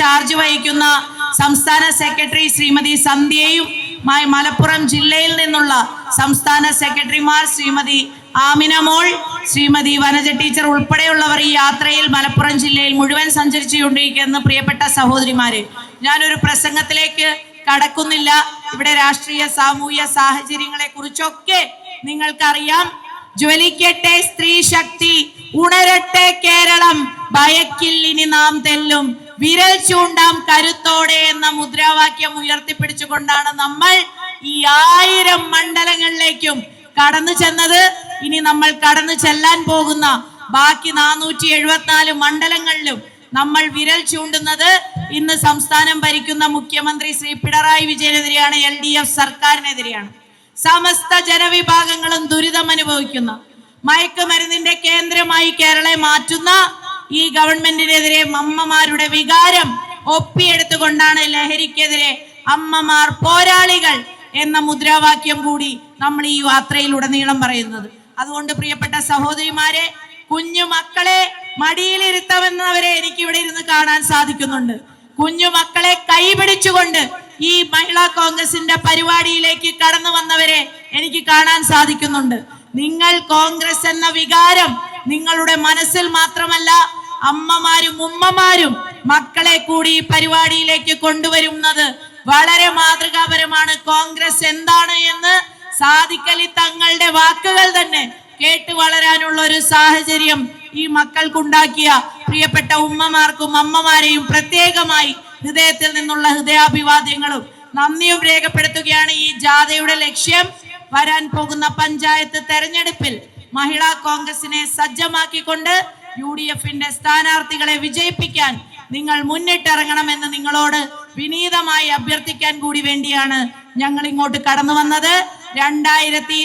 Charge വഹിക്കുന്ന സംസ്ഥാന secretary Shrimati സന്ധ്യയും Malappuram ജില്ലയിൽ നിന്നുള്ള സംസ്ഥാന സെക്രട്ടറിമാർ ശ്രീമതി ആമിന മോൾ ശ്രീമതി വനജ ടീച്ചർ ഉൾപ്പെടെയുള്ളവർ ഈ യാത്രയിൽ മലപ്പുറം ജില്ലയിൽ മുഴുവൻ സഞ്ചരിച്ചുകൊണ്ടിരിക്കുന്ന പ്രിയപ്പെട്ട സഹോദരിമാര് ഞാനൊരു പ്രസംഗത്തിലേക്ക് കടക്കുന്നില്ല. ഇവിടെ രാഷ്ട്രീയ സാമൂഹ്യ സാഹചര്യങ്ങളെ കുറിച്ചൊക്കെ നിങ്ങൾക്കറിയാം. ജ്വലിക്കട്ടെ സ്ത്രീ ശക്തി ഉണരട്ടെ കേരളം ഭയക്കില്ലിനി നാം തെല്ലും. വിരൽ ചൂണ്ടാം കരുത്തോടെ എന്ന മുദ്രാവാക്യം ഉയർത്തിപ്പിടിച്ചുകൊണ്ടാണ് നമ്മൾ ഈ ആയിരം മണ്ഡലങ്ങളിലേക്കും കടന്നു ചെന്നത്. ഇനി നമ്മൾ കടന്നു ചെല്ലാൻ പോകുന്ന ബാക്കി നാനൂറ്റി എഴുപത്തിനാല് മണ്ഡലങ്ങളിലും നമ്മൾ വിരൽ ചൂണ്ടുന്നത്. ഇന്ന് സംസ്ഥാനം ഭരിക്കുന്ന മുഖ്യമന്ത്രി ശ്രീ പിണറായി വിജയനെതിരെയാണ് എൽ ഡി എഫ് സർക്കാരിനെതിരെയാണ്. സമസ്ത ജനവിഭാഗങ്ങളും ദുരിതം അനുഭവിക്കുന്ന മയക്കുമരുന്നിന്റെ കേന്ദ്രമായി കേരളെ മാറ്റുന്ന ഈ ഗവൺമെന്റിനെതിരെ അമ്മമാരുടെ വികാരം ഒപ്പിയെടുത്തുകൊണ്ടാണ് ലഹരിക്കെതിരെ അമ്മമാർ പോരാളികൾ എന്ന മുദ്രാവാക്യം കൂടി നമ്മൾ ഈ യാത്രയിലുടനീളം പറയുന്നത്. അതുകൊണ്ട് പ്രിയപ്പെട്ട സഹോദരിമാരെ കുഞ്ഞു മക്കളെ മടിയിലിരുത്തവെന്നവരെ എനിക്ക് ഇവിടെ ഇരുന്ന് കാണാൻ സാധിക്കുന്നുണ്ട്. കുഞ്ഞു മക്കളെ കൈപിടിച്ചുകൊണ്ട് ഈ മഹിളാ കോൺഗ്രസിന്റെ പരിപാടിയിലേക്ക് കടന്നു വന്നവരെ എനിക്ക് കാണാൻ സാധിക്കുന്നുണ്ട്. നിങ്ങൾ കോൺഗ്രസ് എന്ന വികാരം നിങ്ങളുടെ മനസ്സിൽ മാത്രമല്ല അമ്മമാരും ഉമ്മമാരും മക്കളെ കൂടി ഈ പരിപാടിയിലേക്ക് കൊണ്ടുവരുന്നത് വളരെ മാതൃകാപരമാണ്. കോൺഗ്രസ് എന്താണ് എന്ന് സാധിക്കലി തങ്ങളുടെ വാക്കുകൾ തന്നെ കേട്ട് വളരാനുള്ള ഒരു സാഹചര്യം ഈ മക്കൾക്കുണ്ടാക്കിയ പ്രിയപ്പെട്ട ഉമ്മമാർക്കും അമ്മമാരെയും പ്രത്യേകമായി ഹൃദയത്തിൽ നിന്നുള്ള ഹൃദയാഭിവാദ്യങ്ങളും നന്ദിയും രേഖപ്പെടുത്തുകയാണ് ഈ ജാഥയുടെ ലക്ഷ്യം. വരാൻ പോകുന്ന പഞ്ചായത്ത് തെരഞ്ഞെടുപ്പിൽ മഹിളാ കോൺഗ്രസിനെ സജ്ജമാക്കിക്കൊണ്ട് യു ഡി എഫിന്റെ സ്ഥാനാർത്ഥികളെ വിജയിപ്പിക്കാൻ നിങ്ങൾ മുന്നിട്ടിറങ്ങണമെന്ന് നിങ്ങളോട് വിനീതമായി അഭ്യർത്ഥിക്കാൻ കൂടി വേണ്ടിയാണ് ഞങ്ങൾ ഇങ്ങോട്ട് കടന്നു വന്നത്. രണ്ടായിരത്തി